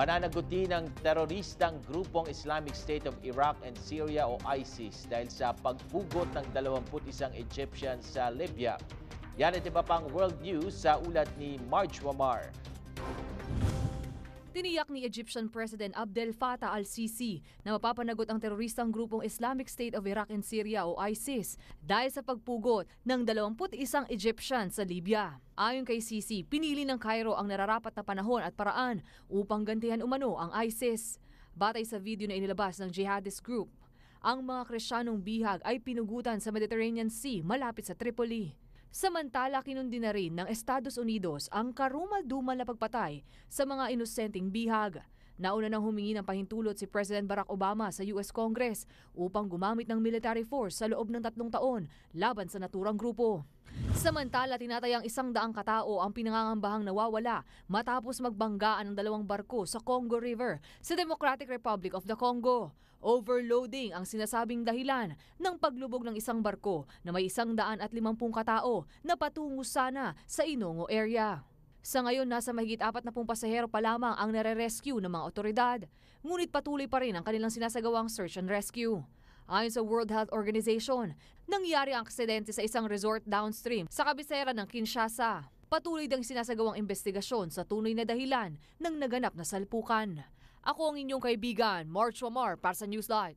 Pananaguti ng teroristang grupong Islamic State of Iraq and Syria o ISIS dahil sa pagpugot ng 21 Egyptians sa Libya. Yan at iba pang world news sa ulat ni Marge Wamar. Tiniyak ni Egyptian President Abdel Fattah al-Sisi na mapapanagot ang teroristang grupong Islamic State of Iraq and Syria o ISIS dahil sa pagpugot ng 21 Egyptian sa Libya. Ayon kay Sisi, pinili ng Cairo ang nararapat na panahon at paraan upang gantihan umano ang ISIS. Batay sa video na inilabas ng jihadist group, ang mga Krisyanong bihag ay pinugutan sa Mediterranean Sea malapit sa Tripoli. Samantala, kinundi na rin ng Estados Unidos ang karumal-dumal na pagpatay sa mga inosenteng bihag. Nauna nang humingi ng pahintulot si President Barack Obama sa US Congress upang gumamit ng military force sa loob ng tatlong taon laban sa naturang grupo. Samantala, tinatayang isang daang katao ang pinangangambahang nawawala matapos magbanggaan ng dalawang barko sa Congo River sa Democratic Republic of the Congo. Overloading ang sinasabing dahilan ng paglubog ng isang barko na may isang daan at limampung katao na patungo sana sa Inongo area. Sa ngayon, nasa mahigit apat na pong pasahero pa lamang ang nare-rescue ng mga otoridad. Ngunit patuloy pa rin ang kanilang sinasagawang search and rescue. Ayon sa World Health Organization, nangyari ang aksidente sa isang resort downstream sa kabisera ng Kinshasa. Patuloy dang sinasagawang investigasyon sa tunay na dahilan ng naganap na salpukan. Ako ang inyong kaibigan, March Wamar para sa Newsline.